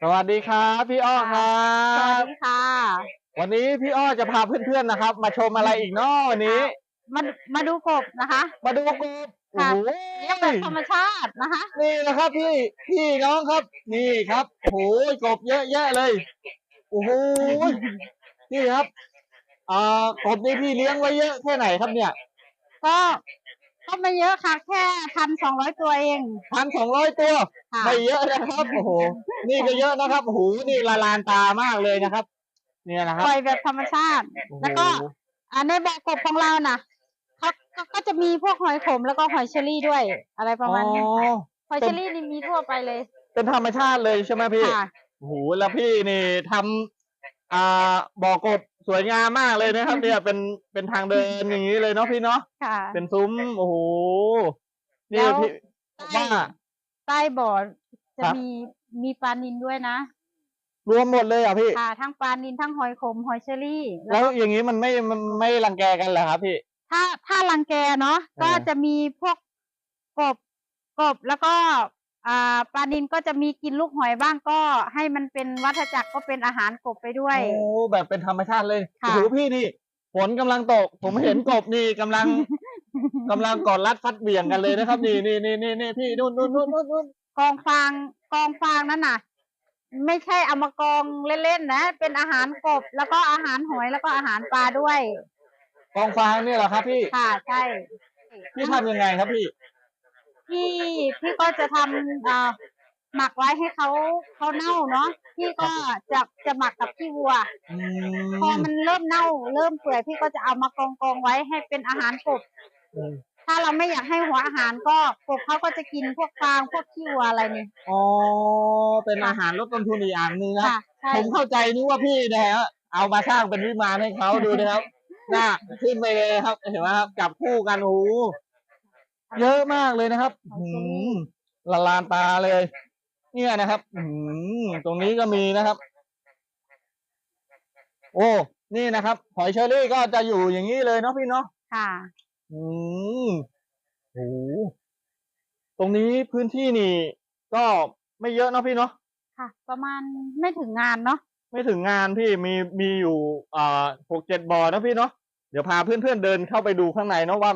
สวัสดีครับพี่อ้อครัสวัสบดีค่ะ วันนี้พี่อ้อจะพาเพื่อนๆนะครับ มาชมอะไรอีกเนาะวันนี้ มามาดูกบนะคะ มาดูกบโอ้ค่ะโหเลี้ยงแบบธรรมชาตินะคะ นี่นะครับพี่พี่น้องครับ นี่ครับโอ้โหกบเยอะแยะเลยโอ้โหนี่ครับอ่ากบนี่พี่เลี้ยงไว้เยอะแค่ไหนครับเนี่ยก็ ก็ไม่เยอะค่ะ แค่พันสองร้อยตัวเอง พันสองร้อยตัวค่ะ ไม่เยอะนะครับโอ้โหนี่ก็เยอะนะครับโอ้โหนี่ละลานตามากเลยนะครับ เนี่ยนะครัปบล่อยแบบธรรมชาติโอ้โหแล้วก็อ่าในบ่อกบของเราน่ะเขาก็ก็จะมีพวกหอยขมแล้วก็หอยเชอรี่ด้วย อะไรประมาณนี้อ๋อหอยเชอรี่นี่มีทั่วไปเลยเป็นธรรมชาติเลยใช่ไหมพี่ค่ะ โอ้โหแล้วพี่นี่ทำอ่าบ่อกบ สวยงามมากเลยนะครับ เนี่ยเป็นเป็นทางเดินอย่างนี้เลยเนาะพี่เนาะค่ะ เป็นซุ้มโอ้โหนี่แล้วพี่ใต้ว่า ใต้บ่อจะครับ มีมีปลานินด้วยนะรวมหมดเลยเหรอะพี่ ค่ะทั้งปลานินทั้งหอยขมหอยเชอรี่แล้วอย่างนี้มันไม่มันไม่รังแกกันเหรอครับพี่ ถ้าถ้ารังแกเนาะอ่าก็จะมีพวกกบกบแล้วก็ อ่าปลานินก็จะมีกินลูกหอยบ้างก็ให้มันเป็นวัฏจักรก็เป็นอาหารกบไปด้วย โอ้แบบเป็นธรรมชาติเลยค่ะ โอ้โหพี่นี่ฝนกำลังตก ผมเห็นกบนี่กำลัง กำลังกอดรัดฟัดเบี่ยงกันเลยนะครับ นี่นี่นี่นี่นี่พี่นู่นนู่นนู่นนู่นนู่นกองฟางกองฟางนั่นน่ะ ไม่ใช่เอามากองเล่นๆนะ เป็นอาหารกบแล้วก็อาหารหอยแล้วก็อาหารปลาด้วย กองฟางนี่เหรอครับพี่ค่ะใช่ พี่ทำยังไงครับพี่ พี่พี่ก็จะทำอ่าหมักไว้ให้เขาเขาเน่าเนาะพี่ก็จะจะหมักกับขี้วัว อืพอมมันเริ่มเน่า เริ่มเปื่อยพี่ก็จะเอามากองกองๆไว้ให้เป็นอาหารกบ อืมถ้าเราไม่อยากให้หัวอาหารก็กบเขาก็จะกินพวกฟางพวกขี้วัวอะไรนี่อ๋อเป็นอาหารลดต้นทุนอีกอย่างหนึงครับ ค่ะใช่ผมเข้าใจนึกว่าพี่นะฮะเอามาสร้างเป็นวิมานให้เขาดูนะครับ น่าขึ้นไปเลยครับเห็นไหมครับจับคู่กันโอ้โห เยอะมากเลยนะครับหืมละลานตาเลย เนี่ยนะครับหืมตรงนี้ก็มีนะครับ โอ้นี่นะครับ หอยเชอรี่ก็จะอยู่อย่างนี้เลยเนาะพี่เนาะค่ะอืมโหตรงนี้พื้นที่นี่ ก็ไม่เยอะเนาะพี่เนาะค่ะ ประมาณไม่ถึงงานเนาะไม่ถึงงานพี่มีมีอยู่อ่าหกเจ็ดบ่อนะพี่เนาะเดี๋ยวพาเพื่อนๆเดินเข้าไปดูข้างในเนาะว่า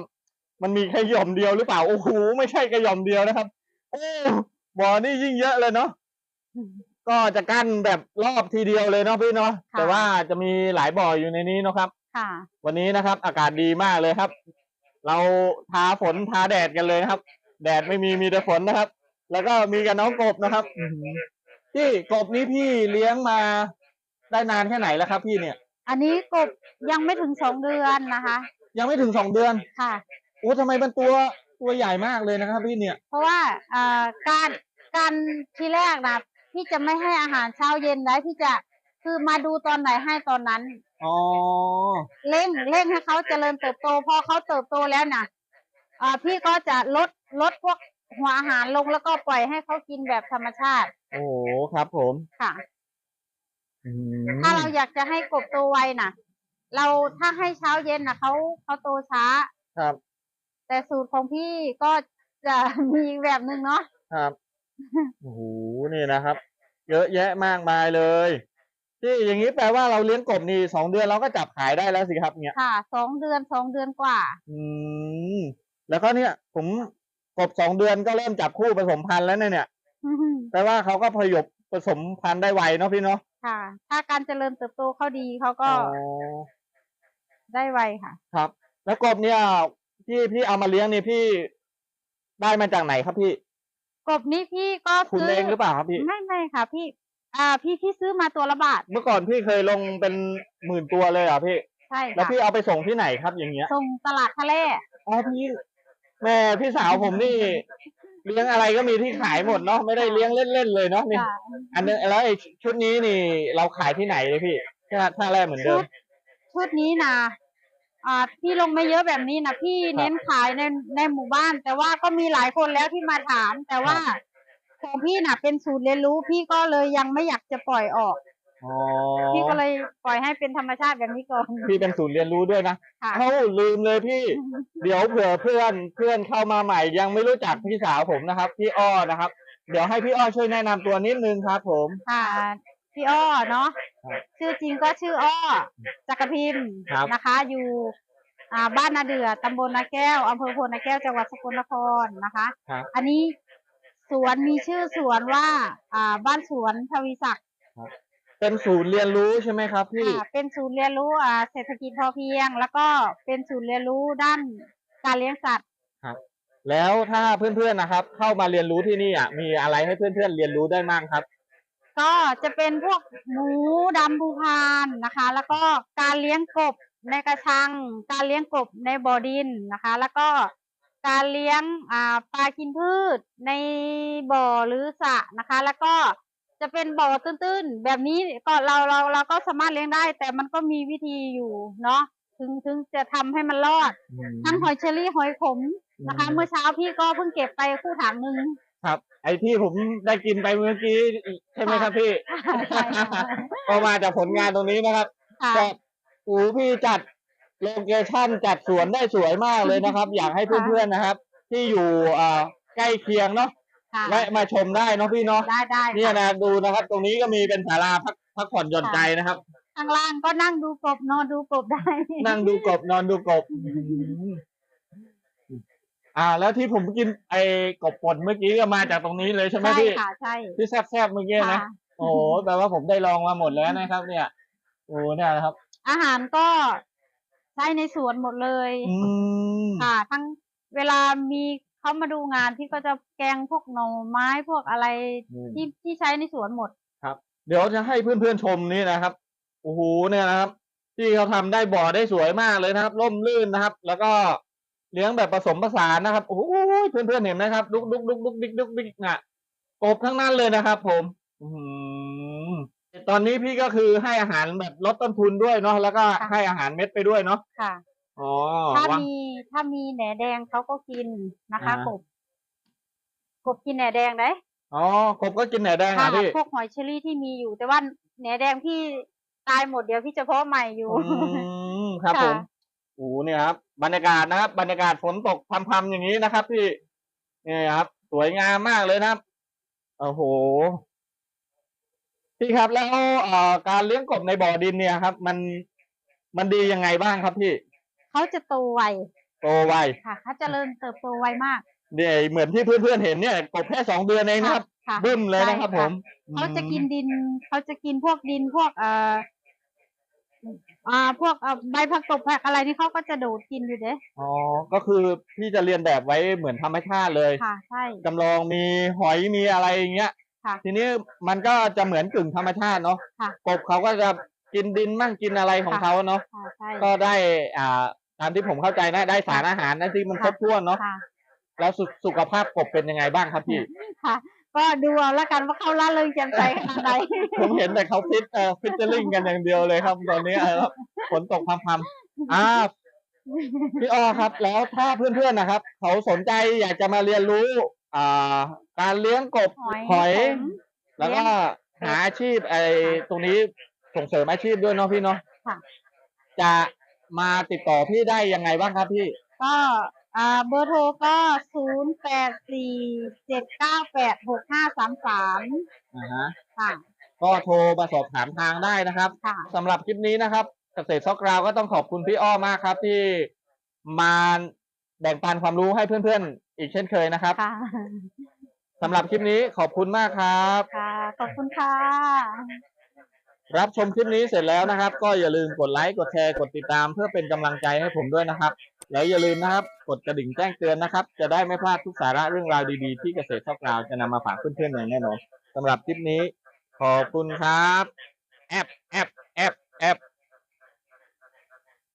มันมีแค่หย่อมเดียวหรือเปล่า โอ้โห ไม่ใช่แค่หย่อมเดียวนะครับ โอ้บ่อนี่ยิ่งเยอะเลยเนาะ ก็จะกั้นแบบรอบทีเดียวเลยเนาะพี่เนาะค่ะแต่ว่าจะมีหลายบ่ออยู่ในนี้เนาะครับ ค่ะ วันนี้นะครับ อากาศดีมากเลยครับ เราทาฝนทาแดดกันเลยนะครับ แดดไม่มีมีแต่ฝนนะครับ แล้วก็มีกับน้องกบนะครับอื้อหือพี่กบนี้พี่เลี้ยงมาได้นานแค่ไหนแล้วครับ พี่เนี่ย อันนี้กบยังไม่ถึงสองเดือนนะคะ ยังไม่ถึงสองเดือน ค่ะโอ้ทำไมมันตัวตัวใหญ่มากเลยนะครับพี่เนี่ย เพราะว่าอ่าการการที่แรกนะพี่จะไม่ให้อาหารเช้าเย็นได้พี่จะคือมาดูตอนไหนให้ตอนนั้น อ๋อ เร่งเร่งให้เขาเจริญเติบโตพอเขาเติบโตแล้วนะอ่าพี่ก็จะลดลดพวกหัวอาหารลงแล้วก็ปล่อยให้เขากินแบบธรรมชาติโอ้โหครับผมค่ะ อืมถ้าเราอยากจะให้กบโตไวน่ะเราถ้าให้เช้าเย็นน่ะเขาเขาโตช้า ครับ แต่สูตรของพี่ก็จะมีอีกแบบหนึ่งเนาะครับโอ้โหนี่นะครับ เยอะแยะมากมายเลยที่อย่างนี้แปลว่าเราเลี้ยงกบนี่สองเดือนเราก็จับขายได้แล้วสิครับ เนี่ยค่ะสองเดือนสองเดือนกว่า อืมแล้วก็เนี่ย ผมกบสองเดือนก็เริ่มจับคู่ผสมพันธุ์แล้วเนี่ยเนี่ยแปลว่าเขาก็พยบผสมพันธุ์ได้ไวเนาะพี่เนาะค่ะ ถ้าการเจริญเติบโตเขาดีเขาก็อ๋อได้ไวค่ะ ครับ แล้วกบเนี่ย พี่พี่เอามาเลี้ยงนี่พี่ได้มาจากไหนครับพี่ กบนี้พี่ก็คุณซื้เองหรือเปล่าครับพี่ ไม่ไม่ค่ะ พี่ อ่า พี่พี่ซื้อมาตัวละบาทเมื่อก่อนพี่เคยลงเป็นหมื่นตัวเลยเหรอะพี่ ใช่แล้วค่ะพี่เอาไปส่งที่ไหนครับอย่างเงี้ยส่งตลาดทะเลอ๋อพี่แม่พี่สาวผมนี่ เลี้ยงอะไรก็มีที่ขายหมดเนาะไม่ได้เลี้ยงเล่นๆเลยเนาะนี่ ค่ะอันนึงแล้วไอ้ชุดนี้นี่เราขายที่ไหนเลยพี่ถ้าถ้าแรกเหมือนเดิชุมดชุดนี้นะ อ่าพี่ลงไม่เยอะแบบนี้นะพี่เน้นขายในในหมู่บ้าน แต่ว่าก็มีหลายคนแล้วที่มาถาม แต่ว่าของพี่น่ะ เป็นศูนย์เรียนรู้ พี่ก็เลยยังไม่อยากจะปล่อยออก อ๋อพี่ก็เลยปล่อยให้เป็นธรรมชาติแบบนี้ก่อน พี่เป็นศูนย์เรียนรู้ด้วยนะค่ะ เอ้าลืมเลยพี่ เดี๋ยวเผื่อเพื่อนเพื่อนเข้ามาใหม่ยังไม่รู้จักพี่สาวผมนะครับ พี่อ้อนะครับ เดี๋ยวให้พี่อ้อช่วยแนะนำตัวนิดนึงครับผม ค่ะ พี่อ้อเนาะครับชื่อจริงก็ชื่ออ้อจักรพิมพ์ครับนะคะ อยู่อ่าบ้านนาเดือตำบลนาแก้วอำเภอโพนาแก้วจังหวัดสกลนครนะคะ ครับ อันนี้สวนมีชื่อสวนว่า อ่า บ้านสวนทวีศักดิ์เป็นศูนย์เรียนรู้ใช่ไหมครับพี่ค่ะเป็นศูนย์เรียนรู้อ่าเศรษฐกิจพอเพียง แล้วก็เป็นศูนย์เรียนรู้ด้านการเลี้ยงสัตว์แล้วถ้าเพื่อนๆนะครับ เข้ามาเรียนรู้ที่นี่อะมีอะไรให้เพื่อนๆเรียนรู้ได้บ้างครับ ก็จะเป็นพวกหมูดำภูพานนะคะ แล้วก็การเลี้ยงกบในกระชัง การเลี้ยงกบในบ่อดินนะคะ แล้วก็การเลี้ยงอ่าปลากินพืชในบ่อหรือสระนะคะ แล้วก็จะเป็นบ่อตื้นๆ แบบนี้ก็เราเราเราก็สามารถเลี้ยงได้ แต่มันก็มีวิธีอยู่เนาะถึงถึงจะทำให้มันรอด ทั้งหอยเชอรี่หอยขมนะคะอืมเมื่อเช้าพี่ก็เพิ่งเก็บไปคู่ถังหนึ่ง ครับ ไอที่ผมได้กินไปเมื่อกี้ใช่ไหมครับพี่ ใช่ค่ะ ก็มาจากผลงานตรงนี้นะครับค่ะ ก็โอ้พี่จัดโลเคชั่นจัดสวนได้สวยมากเลยนะครับ อยากให้เพื่อนๆนะครับ ที่อยู่อ่าใกล้เคียงเนาะค่ะ แวะมาชมได้เนาะพี่เนาะได้ได้เนี่ยค่ะนะดูนะครับ ตรงนี้ก็มีเป็นศาลาพักพักผ่อนหย่อนใจนะครับ ข้างล่างก็นั่งดูกบนอนดูกบได้ นั่งดูกบนอนดูกบ อ่า แล้วที่ผมกินไอ้กบป่นเมื่อกี้ก็มาจากตรงนี้เลยใช่ไหมใช่พี่ค่ะใช่ที่แซ่บๆเมื่อกี้นะ ค่ะโอ้โหแปลว่าผมได้ลองมาหมดแล้วนะครับ เนี่ย โอ้เนี่ยนะครับ อาหารก็ใช้ในสวนหมดเลยอืม ค่ะ ทั้งเวลามีเขามาดูงานพี่ก็จะแกงพวกหน่อไม้พวกอะไรอืมที่ที่ใช้ในสวนหมด เดี๋ยวจะให้เพื่อนๆชมนี่นะครับ โอ้โห เนี่ยนะครับ ที่เขาทำได้บ่อได้สวยมากเลยนะครับ ร่มรื่นนะครับ แล้วก็ เลี้ยงแบบผสมผสานนะครับโอ้โหเพื่อนๆเห็นไหมครับดุกดุกดุกดุกดิกดุกดิกน่ะกบทั้งนั้นเลยนะครับ ผมอืมตอนนี้พี่ก็คือให้อาหารแบบลดต้นทุนด้วยเนาะแล้วก็ค่ะให้อาหารเม็ดไปด้วยเนาะค่ะอ๋อถ้าว่ามีถ้ามีแหนแดงเขาก็กินนะคะอ่ากบกบกินแหนแดงได้อ๋อกบก็กินแหนแดงค่ะอะพี่พวกหอยเชอรี่ที่มีอยู่ แต่ว่าแหนแดงพี่ตายหมดเดี๋ยวพี่จะเพาะใหม่อยู่อืมครับค่ะผม โอ้โหเนี่ยครับ บรรยากาศนะครับ บรรยากาศฝนตกพรำๆอย่างนี้นะครับ พี่นี่ครับ สวยงามมากเลยนะครับโอ้โหพี่ครับแล้วเอ่อการเลี้ยงกบในบ่อดินเนี่ยครับ มันมันดียังไงบ้างครับพี่เขาจะโตไวโตไวค่ะเขาเจริญเติบโตไวมากเนี่ยเหมือนที่เพื่อนๆเห็นเนี่ยกบแค่สองเดือนเองนะครับค่ะบึ้มเลยนะครับใช่ผมเขาจะกินดินเขาจะกินพวกดินพวกเอ่อ อ่า พวกเอ่อใบผักตบผักอะไรนี่เขาก็จะดูดกินอยู่เด้อ๋อ ก็คือพี่จะเรียนแบบไว้เหมือนธรรมชาติเลยค่ะใช่ จำลองมีหอยมีอะไรอย่างเงี้ยค่ะทีนี้มันก็จะเหมือนกึ่งธรรมชาติเนาะค่ะกบเขาก็จะกินดินมั่งกินอะไรของค่ะ เขาเนาะค่ะใช่ ก็ได้อ่าตามที่ผมเข้าใจนะได้สารอาหารนะที่มันครบถ้วนเนาะค่ะ แล้วสุสุขภาพกบเป็นยังไงบ้างครับพี่ ค่ะ ก็ดูเอาละกันว่าเขาล่าเริงแจ่มใสขนาดไหนผมเห็นแต่เขาฟิตเอ่อฟิตเจอริงกันอย่างเดียวเลยครับตอนนี้เออฝนตกพรำๆอ่าพี่อ้อครับ แล้วถ้าเพื่อนๆนะครับ เขาสนใจอยากจะมาเรียนรู้ อ่า การเลี้ยงกบหอยหอยขมแล้วก็เลี้ยงหาอาชีพไอ้ค่ะตรงนี้ส่งเสริมอาชีพด้วยเนาะพี่เนาะค่ะจะมาติดต่อพี่ได้ยังไงบ้างครับพี่ ก็ อ่าเบอร์โทรก็ศูนย์แปดสี่เจ็ดเก้าแปดหกห้าสามสามอ่าฮะค่ะ ก็โทรมาสอบถามทางได้นะครับค่ะ สำหรับคลิปนี้นะครับ เกษตรซอกราวก็ต้องขอบคุณพี่อ้อมากครับ ที่มาแบ่งปันความรู้ให้เพื่อนๆ อีกเช่นเคยนะครับค่ะ สำหรับคลิปนี้ขอบคุณมากครับ ค่ะ ขอบคุณค่ะ รับชมคลิปนี้เสร็จแล้วนะครับ ก็อย่าลืมกดไลค์กดแชร์กดติดตาม เพื่อเป็นกำลังใจให้ผมด้วยนะครับ แล้วอย่าลืมนะครับ กดกระดิ่งแจ้งเตือนนะครับ จะได้ไม่พลาดทุกสาระเรื่องราวดีๆที่เกษตรชอกราวจะนำมาฝากเพื่อนๆอย่างแน่นอนสำหรับคลิปนี้ ขอบคุณครับแอปแอปแอปแอป